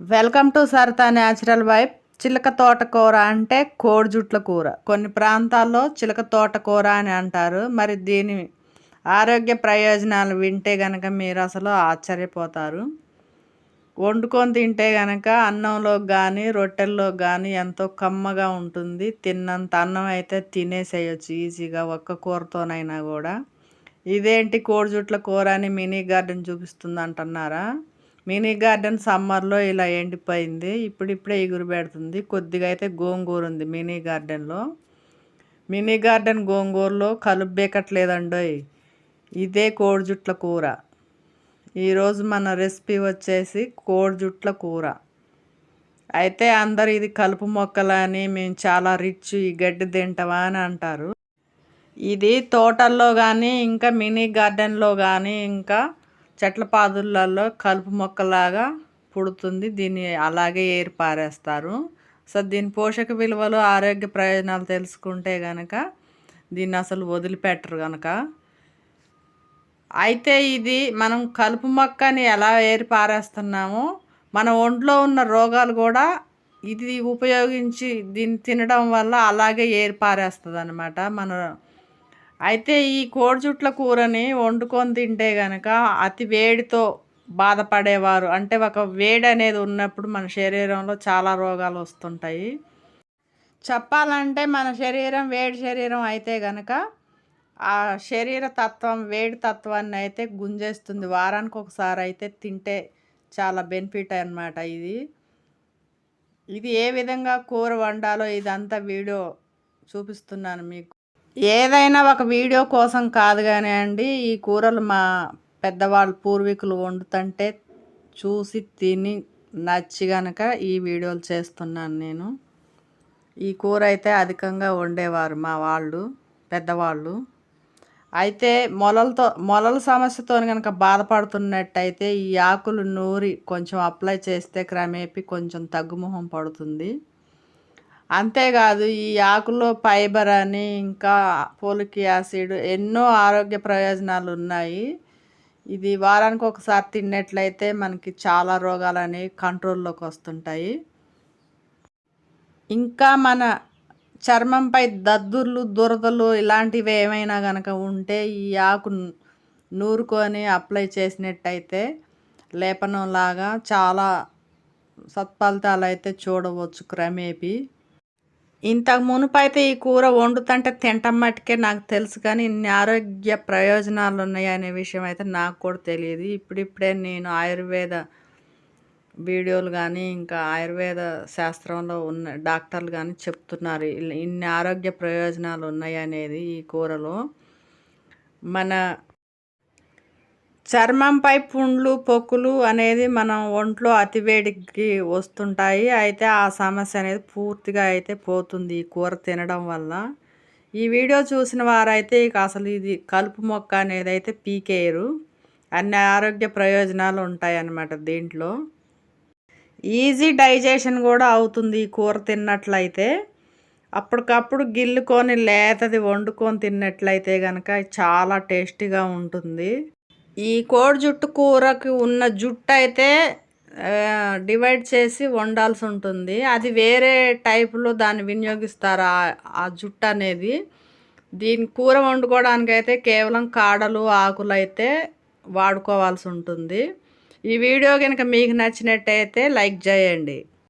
Welcome to Saritha natural vibe. చిలక తోటకూర అంటే కోడి జుట్ల కూర. కొన్ని ప్రాంతాల్లో చిలక తోటకూర అని అంటారు. మరి దీని ఆరోగ్య ప్రయోజనాలు వింటే గనక మీరు అసలు ఆశ్చర్యపోతారు. వండుకొని తింటే గనక అన్నంలో కానీ రొట్టెల్లో కానీ ఎంతో కమ్మగా ఉంటుంది. తిన్నంత అన్నం అయితే తినేసేయచ్చు ఈజీగా ఒక్క కూరతోనైనా కూడా. ఇదేంటి కోడి జుట్ల కూర అని మినీ గార్డెన్ చూపిస్తుంది అంటున్నారా మినీ గార్డెన్ సమ్మర్లో ఇలా ఎండిపోయింది. ఇప్పుడిప్పుడే ఎగురు పెడుతుంది. కొద్దిగా అయితే గోంగూర ఉంది మినీ గార్డెన్లో. మినీ గార్డెన్ గోంగూరలో కలుబ్బేకట్లేదండోయ్ ఇదే కోడి జుట్ల కూర. ఈరోజు మన రెసిపీ వచ్చేసి కోడి జుట్ల కూర. అయితే అందరు ఇది కలుపు మొక్కలని మేము చాలా రిచ్ ఈ గడ్డి తింటామా అని అంటారు. ఇది తోటల్లో కానీ ఇంకా మినీ గార్డెన్లో కానీ ఇంకా చెట్ల పాదులలో కలుపు మొక్కలాగా పుడుతుంది. దీన్ని అలాగే ఏరి పారేస్తారు సో దీని పోషక విలువలు ఆరోగ్య ప్రయోజనాలు తెలుసుకుంటే కనుక దీన్ని అసలు వదిలిపెట్టరు కనుక అయితే ఇది మనం కలుపు మొక్కని ఎలా ఏరి పారేస్తున్నామో మన ఒంట్లో ఉన్న రోగాలు కూడా ఇది ఉపయోగించి దీన్ని తినడం వల్ల అలాగే ఏర్పారేస్తుంది అనమాట మన అయితే ఈ కోడిజుట్ల కూరని వండుకొని తింటే కనుక అతి వేడితో బాధపడేవారు. అంటే ఒక వేడి అనేది ఉన్నప్పుడు మన శరీరంలో చాలా రోగాలు వస్తుంటాయి. చెప్పాలంటే మన శరీరం వేడి శరీరం అయితే కనుక ఆ శరీర తత్వం వేడి తత్వాన్ని అయితే గుంజేస్తుంది. వారానికి ఒకసారి అయితే తింటే చాలా బెనిఫిట్ అనమాట ఇది. ఇది ఏ విధంగా కూర వండాలో ఇదంతా వీడియో చూపిస్తున్నాను మీకు. ఏదైనా ఒక వీడియో కోసం కాదు కానీ అండి ఈ కూరలు మా పెద్దవాళ్ళు పూర్వీకులు వండుతుంటే చూసి తిని నచ్చి గనక ఈ వీడియోలు చేస్తున్నాను నేను. ఈ కూర అయితే అధికంగా వండేవారు మా వాళ్ళు పెద్దవాళ్ళు. అయితే మొలలతో మొలల సమస్యతో కనుక బాధపడుతున్నట్టయితే ఈ ఆకులు నూరి కొంచెం అప్లై చేస్తే క్రమేపీ కొంచెం తగ్గుముఖం పడుతుంది. అంతేకాదు ఈ ఆకులో ఫైబర్ అని ఇంకా పోలిక్ యాసిడ్ ఎన్నో ఆరోగ్య ప్రయోజనాలు ఉన్నాయి. ఇది వారానికి ఒకసారి తిన్నట్లయితే మనకి చాలా రోగాలు అనేవి కంట్రోల్లోకి వస్తుంటాయి. ఇంకా మన చర్మంపై దద్దుర్లు దురదలు ఇలాంటివి ఏమైనా కనుక ఉంటే ఈ ఆకు నూరుకొని అప్లై చేసినట్టయితే లేపనంలాగా చాలా సత్ఫలితాలు అయితే చూడవచ్చు క్రమేపీ. ఇంతకు మునుపైతే ఈ కూర వండుతుంటే తింటం మట్టుకే నాకు తెలుసు కానీ ఇన్ని ఆరోగ్య ప్రయోజనాలు ఉన్నాయి అనే విషయం అయితే నాకు కూడా తెలియదు. ఇప్పుడిప్పుడే నేను ఆయుర్వేద వీడియోలు కానీ ఇంకా ఆయుర్వేద శాస్త్రంలో ఉన్న డాక్టర్లు కానీ చెప్తున్నారు. ఇన్ని ఆరోగ్య ప్రయోజనాలు ఉన్నాయి అనేది ఈ కూరలో. మన చర్మంపై పుండ్లు పొక్కులు అనేది మనం ఒంట్లో అతివేడికి వస్తుంటాయి. అయితే ఆ సమస్య అనేది పూర్తిగా అయితే పోతుంది ఈ కూర తినడం వల్ల. ఈ వీడియో చూసిన వారైతే ఇక అసలు ఇది కలుపు మొక్క అనేది అయితే పీకేయరు. అన్ని ఆరోగ్య ప్రయోజనాలు ఉంటాయి అన్నమాట దీంట్లో. ఈజీ డైజెషన్ కూడా అవుతుంది ఈ కూర తిన్నట్లయితే. అప్పటికప్పుడు గిల్లుకొని లేతది వండుకొని తిన్నట్లయితే కనుక చాలా టేస్టీగా ఉంటుంది. ఈ కోడి జుట్టు కూరకి ఉన్న జుట్టు అయితే డివైడ్ చేసి వండాల్సి ఉంటుంది. అది వేరే టైపులో దాన్ని వినియోగిస్తారు ఆ జుట్టు అనేది. దీని కూర వండుకోవడానికి అయితే కేవలం కాడలు ఆకులు అయితే వాడుకోవాల్సి ఉంటుంది. ఈ వీడియో కనుక మీకు నచ్చినట్టయితే లైక్ చేయండి.